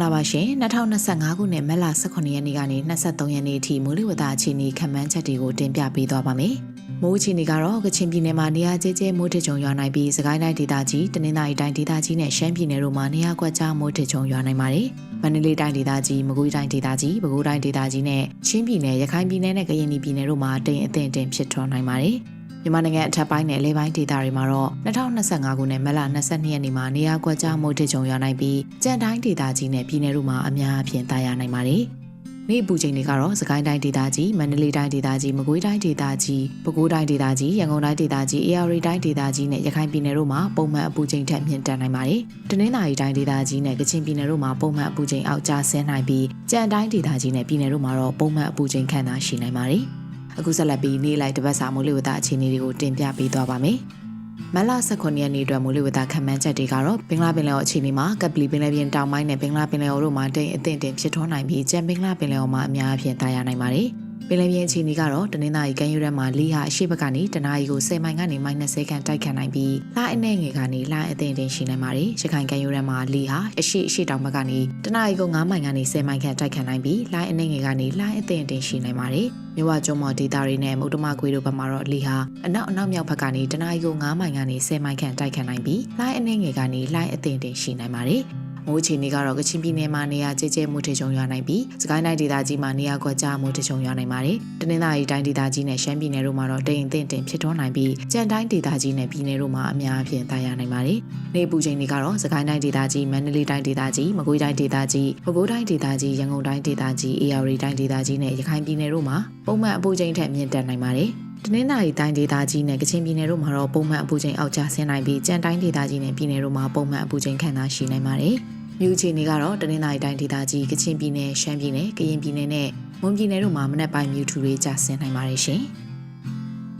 ္ဂလာပါရှင်2025ခုနှစ်မတ်လ18ရက်နေ့ကနေ23ရက်နေ့အထိမိုးလေဝသအခြေအနေခန့်မှန်းချက်တွေကိုတင်ပြပေးသွားပါမယ်။မိုးအခြေအနေကတော့ကချင်ပြည်နယ်မှာနေရာကျကျမိုးထချုံရွာနိုင်ပြီးစကိုင်းတိုင်းဒေသကြီးတနင်္သာရီတိုင်းဒေသကြီးနဲ့ရှမ်းပြည်နယ်တို့မှာနေရာကွက်ကြားမိုးထချုံရွာနိုင်ပါတယ်။မန္တလေးတိုင်းဒေသကြီးမကွေးတိုင်းဒေသကြီးပဲခူးတိုင်းဒေသကြီးနဲ့ချင်းပြည်နယ်ရခိုင်ပြည်နယ်နဲ့ကရင်ပြည်နယ်တို့မှာတိမ်အထင်တင်ဖြစ်ထွန်းနိုင်ပါတယ်။ မြန်မာနိုင်ငံအထက်ပိုင်းနဲ့အလဲပိုင်းဒေသတွေမှာတော့2025ခုနှစ်မလ22ရက်နေ့မှာနေရာကွက်ကြားမိုးထချုံရွာနိုင်ပြီးကြံတိုင်းဒေသကြီးနဲ့ပြည်နယ်တို့မှာအများအပြားတာယာနိုင်ပါတယ်။နေ့ပူချိန်တွေကတော့စကိုင်းတိုင်းဒေသကြီးမန္တလေးတိုင်းဒေသကြီးမကွေးတိုင်းဒေသကြီးပဲခူးတိုင်းဒေသကြီးရန်ကုန်တိုင်းဒေသကြီးအေရီတိုင်းဒေသကြီးနဲ့ရခိုင်ပြည်နယ်တို့မှာပုံမှန်အပူချိန်ထက်မြင့်တက်နိုင်ပါတယ်။တနင်္သာရီတိုင်းဒေသကြီးနဲ့ကချင်ပြည်နယ်တို့မှာပုံမှန်အပူချိန်အောက်ကျဆင်းနိုင်ပြီးကြံတိုင်းဒေသကြီးနဲ့ပြည်နယ်တို့မှာတော့ပုံမှန်အပူချိန်ခန့်သာရှိနိုင်ပါတယ်။ အခုဆက်လက်ပြီးနေ့လိုက်တပတ်စာမိုးလေဝသအခြေအနေတွေကိုတင်ပြပေးသွားပါမယ်။မလ18ရက်နေ့အတွက်မိုးလေဝသခန့်မှန်းချက်တွေကတော့ဘင်္ဂလားပင်လယ်အော်အခြေအနေမှာကပလီပင်လယ်ပြင်တောင်ပိုင်းနဲ့ဘင်္ဂလားပင်လယ်အော်တို့မှာတိမ်အထင်တင်ဖြစ်ထွန်းနိုင်ပြီးကျန်ဘင်္ဂလားပင်လယ်အော်မှာအများအပြားတာယာနိုင်ပါတယ်။ ပင်လယ်ပြင်အခြေအနေကတော့တနင်္သာရီကမ်းရိုးတန်းမှာလီဟာအရှိဘက်ကနေတနအီကို10မိုင်ကနေ -30 ခန့်တိုက်ခတ်နိုင်ပြီးလှအနှဲ့ငယ်ကနေလှအထင်တင်ရှိနိုင်ပါတယ်။ရခိုင်ကမ်းရိုးတန်းမှာလီဟာအရှိအရှိတောင်ဘက်ကနေတနအီကို9မိုင်ကနေ10မိုင်ခန့်တိုက်ခတ်နိုင်ပြီးလှအနှဲ့ငယ်ကနေလှအထင်တင်ရှိနိုင်ပါတယ်။မြဝကျုံမော်ဒေတာတွေနဲ့မုတ်တမခွေတို့ဘက်မှာတော့လီဟာအနောက်အနောက်မြောက်ဘက်ကနေတနအီကို9မိုင်ကနေ10မိုင်ခန့်တိုက်ခတ်နိုင်ပြီးလှအနှဲ့ငယ်ကနေလှအထင်တင်ရှိနိုင်ပါတယ်။ မိုးချီနေကတော့ကချင်ပြည်နယ်မှာနေရာကျကျမိုးထချုံရွာနိုင်ပြီးစကိုင်းတိုင်းဒေသကြီးမှာနေရာကွက်ကြားမိုးထချုံရွာနိုင်ပါတယ်။တနင်္သာရီတိုင်းဒေသကြီးနဲ့ရှမ်းပြည်နယ်တို့မှာတော့တိမ်အထင်တင်ဖြစ်ထွန်းနိုင်ပြီးကြံတိုင်းဒေသကြီးနဲ့ပြည်နယ်တို့မှာအများအပြားတာယာနိုင်ပါတယ်။နေပူချိန်တွေကတော့စကိုင်းတိုင်းဒေသကြီးမန္တလေးတိုင်းဒေသကြီးမကွေးတိုင်းဒေသကြီးပဲခူးတိုင်းဒေသကြီးရန်ကုန်တိုင်းဒေသကြီးအေရီတိုင်းဒေသကြီးနဲ့ရခိုင်ပြည်နယ်တို့မှာပုံမှန်အပူချိန်ထက်မြင့်တက်နိုင်ပါတယ်။တနင်္သာရီတိုင်းဒေသကြီးနဲ့ကချင်ပြည်နယ်တို့မှာတော့ပုံမှန်အပူချိန်အောက်ကျဆင်းနိုင်ပြီးကြံတိုင်းဒေသကြီးနဲ့ပြည်နယ်တို့မှာပုံမှန်အပူချိန်ခန့်သာရှိနိုင်ပါတယ်။ မြို့ချီနေကတော့တနင်္သာရီတိုင်းဒေသကြီးကချင်ပြည်နယ်ရှမ်းပြည်နယ်ကရင်ပြည်နယ်နဲ့မွန်ပြည်နယ်တို့မှာမနက်ပိုင်းမြူထူတွေကျဆင်းနိုင်ပါတယ်ရှင်။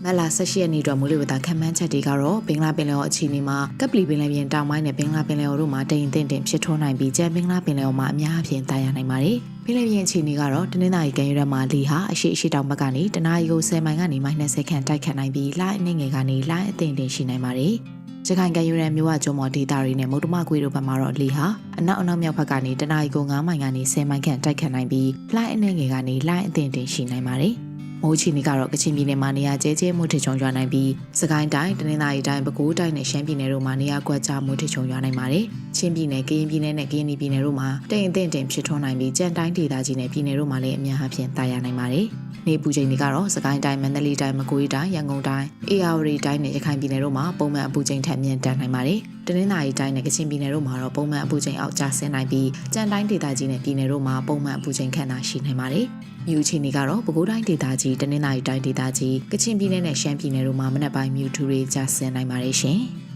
မလ18ရက်နေ့အတွက်မိုးလေဝသခန့်မှန်းချက်တွေကတော့ဘင်္ဂလားပင်လယ်အော်အခြေအနေမှာကပလီပင်လယ်ပြင်တောင်ပိုင်းနဲ့ဘင်္ဂလားပင်လယ်အော်တို့မှာတိမ်အထင်တင်ဖြစ်ထွန်းနိုင်ပြီးကျန်ဘင်္ဂလားပင်လယ်အော်မှာအများအပြားတာယာနိုင်ပါတယ်။ပင်လယ်ပြင်အခြေအနေကတော့တနင်္သာရီကမ်းရိုးတန်းမှာလီဟာအရှိအရှိတောင်ဘက်ကနေတနအီကို10မိုင်ကနေ -20 ခန့်တိုက်ခတ်နိုင်ပြီးလှအနှိမ့်ငယ်ကနေလှအထင်တင်ရှိနိုင်ပါတယ်။ ရခိုင်ကမ်းရိုးတန်းမြို့ဝကျုံမော်ဒေတာတွေနဲ့မုတ်တမကွေတို့ဘက်မှာတော့လေဟာအနောက်အနောက်မြောက်ဘက်ကနေတနအီကို9မိုင်ကနေ10မိုင်ခန့်တိုက်ခတ်နိုင်ပြီးလှိုင်းအနှဲငယ်ကနေလှိုင်းအထင်တင်ရှိနိုင်ပါတယ်။ မိုးချီနေကတော့ကချင်ပြည်နယ်မှာနေရာကျဲကျဲမိုးထချုံရွာနိုင်ပြီးစကိုင်းတိုင်းတနင်္သာရီတိုင်းပဲခူးတိုင်းနဲ့ရှမ်းပြည်နယ်တို့မှာနေရာကွက်ကြားမိုးထချုံရွာနိုင်ပါတယ်။ချင်းပြည်နယ်ကရင်ပြည်နယ်နဲ့ကရင်ပြည်နယ်တို့မှာတိမ်အထင်တင်ဖြစ်ထွန်းနိုင်ပြီးကြံတိုင်းဒေသကြီးနဲ့ပြည်နယ်တို့မှာလည်းအများအပြားတာယာနိုင်ပါတယ်။နေပူချိန်တွေကတော့စကိုင်းတိုင်းမန္တလေးတိုင်းမကွေးတိုင်းရန်ကုန်တိုင်းအေရဝတီတိုင်းနဲ့ရခိုင်ပြည်နယ်တို့မှာပုံမှန်အပူချိန်ထက်မြင့်တက်နိုင်ပါတယ်။တနင်္သာရီတိုင်းနဲ့ကချင်ပြည်နယ်တို့မှာတော့ပုံမှန်အပူချိန်အောက်ကျဆင်းနိုင်ပြီးကြံတိုင်းဒေသကြီးနဲ့ပြည်နယ်တို့မှာပုံမှန်အပူချိန်ခန့်သာရှိနိုင်ပါတယ်။မြူချိန်တွေကတော့ပဲခူးတိုင်းဒေသကြီးတနင်္သာရီတိုင်းဒေသကြီးကချင်ပြည်နယ်နဲ့ရှမ်းပြည်နယ်တို့မှာမနက်ပိုင်းမြူထူတွေကျဆင်းနိုင်ပါတယ်ရှင်။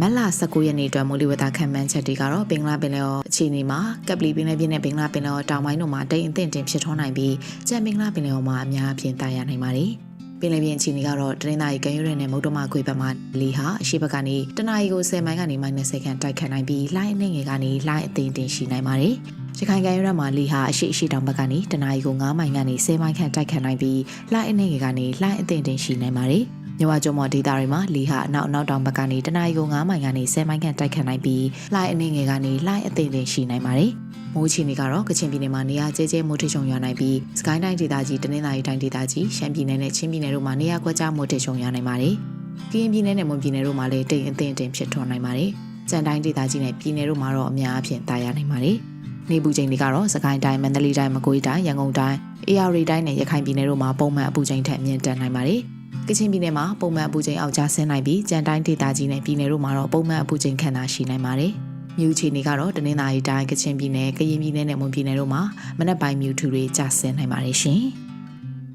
မက်လာ19ရက်နေ့အတွက်မိုးလေဝသခန့်မှန်းချက်တွေကတော့ဘင်္ဂလားပင်လယ်အော်အခြေအနေမှာကပ်ပလီပင်လယ်ပြင်နဲ့ဘင်္ဂလားပင်လယ်အော်တောင်ပိုင်းတို့မှာတိမ်အထင်တင်ဖြစ်ထွန်းနိုင်ပြီးကြံဘင်္ဂလားပင်လယ်အော်မှာအများအပြားတာယာနိုင်ပါတယ်။ ပင်လယ်ပြင်အခြေအနေကတော့တနင်္သာရီကမ်းရိုးတန်းနဲ့မုတ်တမခွေဘက်မှာလီဟာအရှိဘက်ကနေတနအီကို10မိုင်ကနေ -10 ခန့်တိုက်ခတ်နိုင်ပြီးလှိုင်းအနှငယ်ကနေလှိုင်းအထင်တင်ရှိနိုင်ပါတယ်။ရခိုင်ကမ်းရိုးတန်းမှာလီဟာအရှိအရှိတောင်ဘက်ကနေတနအီကို9မိုင်ကနေ10မိုင်ခန့်တိုက်ခတ်နိုင်ပြီးလှိုင်းအနှငယ်ကနေလှိုင်းအထင်တင်ရှိနိုင်ပါတယ်။မြဝကျုံမော်ဒေတာတွေမှာလီဟာအနောက်အနောက်တောင်ဘက်ကနေတနအီကို9မိုင်ကနေ10မိုင်ခန့်တိုက်ခတ်နိုင်ပြီးလှိုင်းအနေငယ်ကနေလှိုင်းအသိမ့်တင်ရှိနိုင်ပါတယ်။ မိုးချီနေကတော့ကချင်ပြည်နယ်မှာနေရာကျဲကျဲမိုးထချုံရွာနိုင်ပြီးစကိုင်းတိုင်းဒေသကြီးတနင်္သာရီတိုင်းဒေသကြီးရှမ်းပြည်နယ်နဲ့ချင်းပြည်နယ်တို့မှာနေရာကွက်ကြားမိုးထချုံရွာနိုင်ပါတယ်။ကရင်ပြည်နယ်နဲ့မွန်ပြည်နယ်တို့မှာလည်းတိမ်အထင်တင်ဖြစ်ထွန်းနိုင်ပါတယ်။ကြံတိုင်းဒေသကြီးနဲ့ပြည်နယ်တို့မှာတော့အများအပြားတာယာနိုင်ပါတယ်။နေပူချိန်တွေကတော့စကိုင်းတိုင်းမန္တလေးတိုင်းမကွေးတိုင်းရန်ကုန်တိုင်းအေရရီတိုင်းနဲ့ရခိုင်ပြည်နယ်တို့မှာပုံမှန်အပူချိန်ထက်မြင့်တက်နိုင်ပါတယ်။ကချင်ပြည်နယ်မှာပုံမှန်အပူချိန်အောက်ကျဆင်းနိုင်ပြီးကြံတိုင်းဒေသကြီးနဲ့ပြည်နယ်တို့မှာတော့ပုံမှန်အပူချိန်ခန့်သာရှိနိုင်ပါတယ်။ မြူချီနေကတော့တနင်္သာရီတိုင်းကချင်ပြည်နယ်ကရင်ပြည်နယ်နဲ့မွန်ပြည်နယ်တို့မှာမနက်ပိုင်းမြူထူတွေကျဆင်းနိုင်ပါတယ်ရှင်။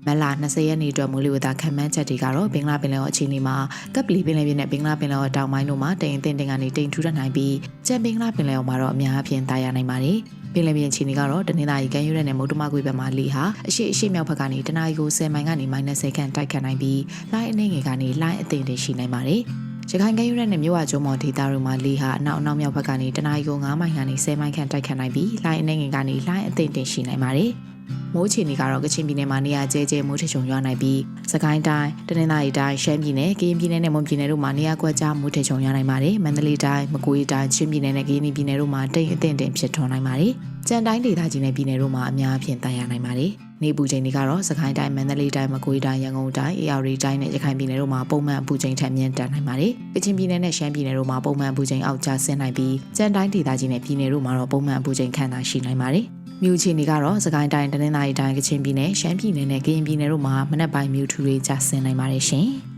မလ20ရက်နေ့အတွက်မိုးလေဝသခန့်မှန်းချက်တွေကတော့ဘင်္ဂလားပင်လယ်အော်အခြေအနေမှာကပ်ပလီပင်လယ်ပြင်နဲ့ဘင်္ဂလားပင်လယ်အော်တောင်ပိုင်းတို့မှာတိမ်အထင်တင်ကနေတိမ်ထူထပ်နိုင်ပြီးကြံဘင်္ဂလားပင်လယ်အော်မှာတော့အများအပြားတာယာနိုင်ပါတယ်။ပင်လယ်ပြင်အခြေအနေကတော့တနင်္သာရီကမ်းရိုးတန်းနဲ့မုတ်တမကွေဘက်မှာလေဟာအရှိအရှိမြောက်ဘက်ကနေတနအီကို10မိုင်ကနေ -10 ခန့်တိုက်ခတ်နိုင်ပြီးလှိုင်းအနေငယ်ကနေလှိုင်းအသိမ့်တွေရှိနိုင်ပါတယ်။ ရခိုင်ကမ်းရိုးတန်းနဲ့မြို့ဝကျုံမော်ဒေတာတို့မှာလေဟာအနောက်အနောက်မြောက်ဘက်ကနေတနအီကို9မိုင်ကနေ10မိုင်ခန့်တိုက်ခတ်နိုင်ပြီးလှိုင်းအနေငယ်ကနေလှိုင်းအသိမ့်တင်ရှိနိုင်ပါတယ်။မိုးချီနေကတော့ကချင်ပြည်နယ်မှာနေရာကျဲကျဲမိုးထချုံရွာနိုင်ပြီးစကိုင်းတိုင်းတနင်္သာရီတိုင်းရှမ်းပြည်နယ်ကရင်ပြည်နယ်နဲ့မွန်ပြည်နယ်တို့မှာနေရာကွက်ကြားမိုးထချုံရွာနိုင်ပါတယ်မန္တလေးတိုင်းမကွေးတိုင်းချင်းပြည်နယ်နဲ့ကရင်ပြည်နယ်တို့မှာတိမ်အထင်တင်ဖြစ်ထွန်းနိုင်ပါတယ်ကြံတိုင်းဒေသကြီးနဲ့ပြည်နယ်တို့မှာအများအပြားတန်ရနိုင်ပါတယ် နေပူချိန်တွေကတော့စကိုင်းတိုင်းမန္တလေးတိုင်းမကွေးတိုင်းရန်ကုန်တိုင်းအေရရီတိုင်းနဲ့ရခိုင်ပြည်နယ်တို့မှာပုံမှန်အပူချိန်ထက်မြင့်တက်နိုင်ပါတယ်ကချင်ပြည်နယ်နဲ့ရှမ်းပြည်နယ်တို့မှာပုံမှန်အပူချိန်အောက်ကျဆင်းနိုင်ပြီးကြံတိုင်းဒေသကြီးနဲ့ပြည်နယ်တို့မှာတော့ပုံမှန်အပူချိန်ခန့်သာရှိနိုင်ပါတယ်မြို့ချီနေကတော့စကိုင်းတိုင်းတနင်္သာရီတိုင်းကချင်ပြည်နယ်ရှမ်းပြည်နယ်နဲ့ကရင်ပြည်နယ်တို့မှာမနက်ပိုင်းမြို့ထူတွေကျဆင်းနိုင်ပါတယ်ရှင်။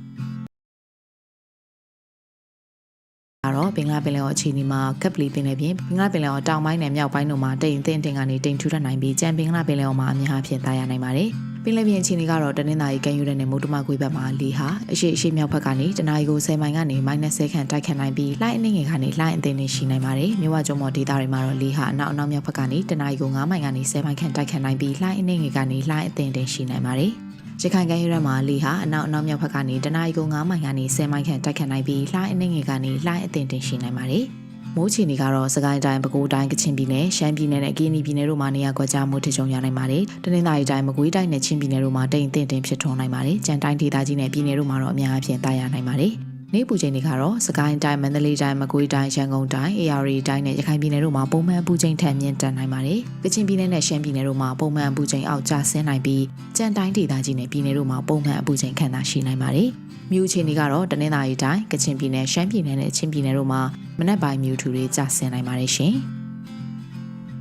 တော့ဘင်္ဂလားပင်လယ်အော်အခြေအနေမှာကပ်ပလီပင်လယ်ပြင်ဘင်္ဂလားပင်လယ်အော်တောင်ပိုင်းနဲ့မြောက်ပိုင်းတို့မှာတိမ်အထင်တင်ကနေတိမ်ထူထပ်နိုင်ပြီးကြံဘင်္ဂလားပင်လယ်အော်မှာအများအပြားသားရနိုင်ပါတယ်။ပင်လယ်ပြင်အခြေအနေကတော့တနင်္သာရီကမ်းရိုးတန်းနဲ့မုတ်တမကွေးဘက်မှာလေဟာအရှိအရှိမြောက်ဘက်ကနေတနအီကို10မိုင်ကနေ -10 ခန့်တိုက်ခတ်နိုင်ပြီးလှိုင်းအနှင်းငယ်ကနေလှိုင်းအသင်းနေရှိနိုင်ပါတယ်။မြဝကျုံမော်ဒေသတွေမှာတော့လေဟာအနောက်အနောက်မြောက်ဘက်ကနေတနအီကို9မိုင်ကနေ10မိုင်ခန့်တိုက်ခတ်နိုင်ပြီးလှိုင်းအနှင်းငယ်ကနေလှိုင်းအသင်းတင်ရှိနိုင်ပါတယ်။ ရခိုင်ကမ်းရိုးတန်းမှာလေဟာအနောက်အနောက်မြောက်ဘက်ကနေတနအီကို9မိုင်ကနေ10မိုင်ခန့်တိုက်ခတ်နိုင်ပြီးလှိုင်းအနှင်းငယ်ကနေလှိုင်းအသင်းတင်ရှိနိုင်ပါတယ်။မိုးချီနေကတော့စကိုင်းတိုင်းပဲခူးတိုင်းကချင်ပြည်နယ်ရှမ်းပြည်နယ်နဲ့ကရင်ပြည်နယ်တို့မှာနေရာကွက်ကြားမိုးထချုံရနိုင်ပါတယ်။တနင်္သာရီတိုင်းမကွေးတိုင်းနဲ့ချင်းပြည်နယ်တို့မှာတိမ်အထင်တင်ဖြစ်ထွန်းနိုင်ပါတယ်။ကြံတိုင်းဒေသကြီးနဲ့ပြည်နယ်တို့မှာတော့အများအပြားတာယာနိုင်ပါတယ်။ နေပူချိန်တွေကတော့စကိုင်းတိုင်းမန္တလေးတိုင်းမကွေးတိုင်းရန်ကုန်တိုင်းအေရီတိုင်းနဲ့ရခိုင်ပြည်နယ်တို့မှာပုံမှန်ပူချိန်ထက်မြင့်တက်နိုင်ပါတယ်။ကချင်ပြည်နယ်နဲ့ရှမ်းပြည်နယ်တို့မှာပုံမှန်ပူချိန်အောက်ကျဆင်းနိုင်ပြီးကြံတိုင်းဒေသကြီးနဲ့ပြည်နယ်တို့မှာပုံမှန်အပူချိန်ခံသာရှိနိုင်ပါတယ်။မြို့ချင်းတွေကတော့တနင်္သာရီတိုင်းကချင်ပြည်နယ်ရှမ်းပြည်နယ်နဲ့ချင်းပြည်နယ်တို့မှာမနက်ပိုင်းမြို့ထူတွေကျဆင်းနိုင်ပါတယ်ရှင်။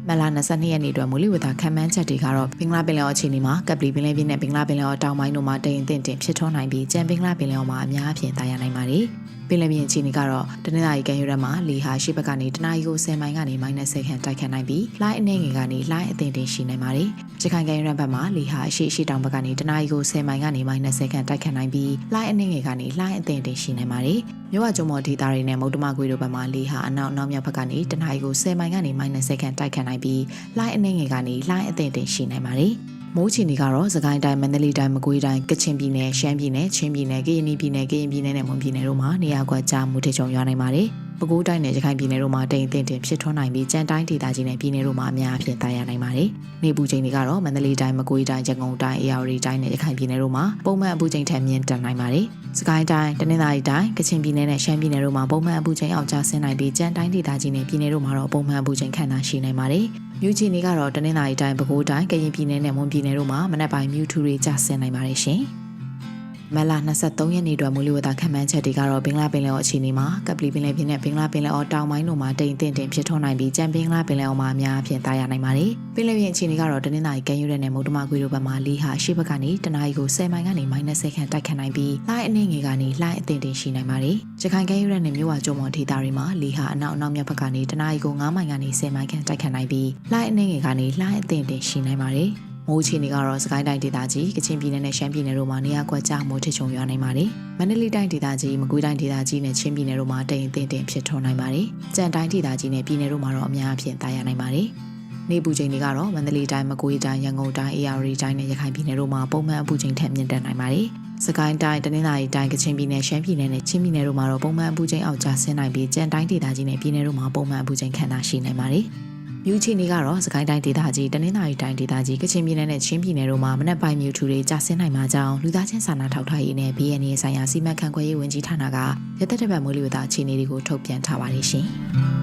မလာ22ရက်နေ့အတွက်မူလီဝသခံမှန်းချက်တွေကတော့ဘင်္ဂလားပင်လယ်အော်အခြေအနေမှာကပ်ပလီပင်လယ်ပြင်နဲ့ဘင်္ဂလားပင်လယ်အော်တောင်ပိုင်းတို့မှာတိမ်အထင်တင်ဖြစ်ထွန်းနိုင်ပြီးကြံဘင်္ဂလားပင်လယ်အော်မှာအများအပြားတာယာနိုင်ပါတယ်။ပင်လယ်ပြင်အခြေအနေကတော့တနင်္လာရီကမ်းရိုးတန်းမှာလေဟာရှေ့ဘက်ကနေတနအီကို10မိုင်ကနေ -10 ခန့်တိုက်ခတ်နိုင်ပြီးလှိုင်းအနှဲငယ်ကနေလှိုင်းအသင်တင်ရှိနိုင်ပါတယ်။ရခိုင်ကမ်းရိုးတန်းဘက်မှာလေဟာအရှိရှိတောင်ဘက်ကနေတနအီကို10မိုင်ကနေ -10 ခန့်တိုက်ခတ်နိုင်ပြီးလှိုင်းအနှဲငယ်ကနေလှိုင်းအသင်တင်ရှိနိုင်ပါတယ်။မြို့ဝကျုံမော်ဒေတာတွေနဲ့မုတ်တမကွေတို့ဘက်မှာလေဟာအနောက်နောက်မြောက်ဘက်ကနေတနအီကို10မိုင်ကနေ -10 ခန့်တိုက်ခတ်နိုင်ပြီးလှိုင်းအနှဲငယ်ကနေလှိုင်းအသင်တင်ရှိနိုင်ပါတယ်။မိုးချီနေကတော့စကိုင်းတိုင်းမန္တလေးတိုင်းမကွေးတိုင်းကချင်ပြည်နယ်ရှမ်းပြည်နယ်ချင်းပြည်နယ်ကရင်ပြည်နယ်ကရင်ပြည်နယ်နဲ့မွန်ပြည်နယ်တို့မှာနေရာကွက်ကြားမူထချုံရွာနိုင်ပါတယ်။ ပဲခူးတိုင်းနဲ့ရခိုင်ပြည်နယ်တို့မှာတိမ်အထင်တင်ဖြစ်ထွန်းနိုင်ပြီးကြံတိုင်းဒေသကြီးနဲ့ပြည်နယ်တို့မှာအများအပြားတာယာနိုင်ပါတယ်။နေပူချိန်တွေကတော့မန္တလေးတိုင်းမကွေးတိုင်းရန်ကုန်တိုင်းအေရဝတီတိုင်းနဲ့ရခိုင်ပြည်နယ်တို့မှာပုံမှန်အပူချိန်ထက်မြင့်တက်နိုင်ပါတယ်။စကိုင်းတိုင်းတနင်္သာရီတိုင်းကချင်ပြည်နယ်နဲ့ရှမ်းပြည်နယ်တို့မှာပုံမှန်အပူချိန်အောက်ကျဆင်းနိုင်ပြီးကြံတိုင်းဒေသကြီးနဲ့ပြည်နယ်တို့မှာတော့ပုံမှန်အပူချိန်ခန့်သာရှိနိုင်ပါတယ်။မြို့ချီနေကတော့တနင်္သာရီတိုင်းပဲခူးတိုင်းကရင်ပြည်နယ်နဲ့မွန်ပြည်နယ်တို့မှာမနက်ပိုင်းမြူထူတွေကျဆင်းနိုင်ပါတယ်ရှင်။ မလ23ရက်နေ့အတွက်မူလဝသခံမှန်းချက်တွေကတော့ဘင်္ဂလားပင်လယ်အော်အခြေအနေမှာကပလီပင်လယ်ပြင်နဲ့ဘင်္ဂလားပင်လယ်အော်တောင်ပိုင်းတို့မှာတိမ်တင်တင်ဖြစ်ထွန်းနိုင်ပြီးကြံဘင်္ဂလားပင်လယ်အော်မှာအများအပြားတာယာနိုင်ပါတယ်။ပင်လယ်ပြင်အခြေအနေကတော့တနင်္သာရီကမ်းရိုးတန်းနဲ့မုတ်တမကွေတို့ဘက်မှာလီဟာရှေ့ဘက်ကနေတနအီကို10မိုင်ကနေ -10 ခန့်တိုက်ခတ်နိုင်ပြီးလှိုင်းအနှင်းငယ်ကနေလှိုင်းအသင်တင်ရှိနိုင်ပါတယ်။ရခိုင်ကမ်းရိုးတန်းနဲ့မြို့ဝကျုံမော်ဒေသတွေမှာလီဟာအနောက်အနောက်မြောက်ဘက်ကနေတနအီကို9မိုင်ကနေ10မိုင်ခန့်တိုက်ခတ်နိုင်ပြီးလှိုင်းအနှင်းငယ်ကနေလှိုင်းအသင်တင်ရှိနိုင်ပါတယ်။ မိုးချီနေကတော့စကိုင်းတိုင်းဒေသကြီးကချင်ပြည်နယ်နဲ့ရှမ်းပြည်နယ်တို့မှာနေရာကွက်ကြားမိုးထချုံရွာနိုင်ပါတယ်။မန္တလေးတိုင်းဒေသကြီးမကွေးတိုင်းဒေသကြီးနဲ့ချင်းပြည်နယ်တို့မှာတိမ်အထင်တင်ဖြစ်ထွန်းနိုင်ပါတယ်။ကြံတိုင်းဒေသကြီးနဲ့ပြည်နယ်တို့မှာတော့အများအပြားတာယာနိုင်ပါတယ်။နေပူချိန်တွေကတော့မန္တလေးတိုင်းမကွေးတိုင်းရန်ကုန်တိုင်းအေရရီတိုင်းနဲ့ရခိုင်ပြည်နယ်တို့မှာပုံမှန်အပူချိန်ထက်မြင့်တက်နိုင်ပါတယ်။စကိုင်းတိုင်းတနင်္သာရီတိုင်းကချင်ပြည်နယ်ရှမ်းပြည်နယ်နဲ့ချင်းပြည်နယ်တို့မှာတော့ပုံမှန်အပူချိန်အောက်ကျဆင်းနိုင်ပြီးကြံတိုင်းဒေသကြီးနဲ့ပြည်နယ်တို့မှာပုံမှန်အပူချိန်ခန့်သာရှိနိုင်ပါတယ်။ မြူချီနေကတော့စကိုင်းတိုင်းဒေသကြီးတနင်္သာရီတိုင်းဒေသကြီးကချင်ပြည်နယ်နဲ့ချင်းပြည်နယ်တို့မှာမနက်ပိုင်းမြူထူတွေကြာဆင်းနိုင်မှာကြောင်းလူသားချင်းစာနာထောက်ထားရေးနဲ့ BNA ဆိုင်ရာစီမံခန့်ခွဲရေးဝန်ကြီးဌာနကရသက်တပတ်မိုးလေဝသအခြေအနေတွေကိုထုတ်ပြန်ထားပါတယ်ရှင်။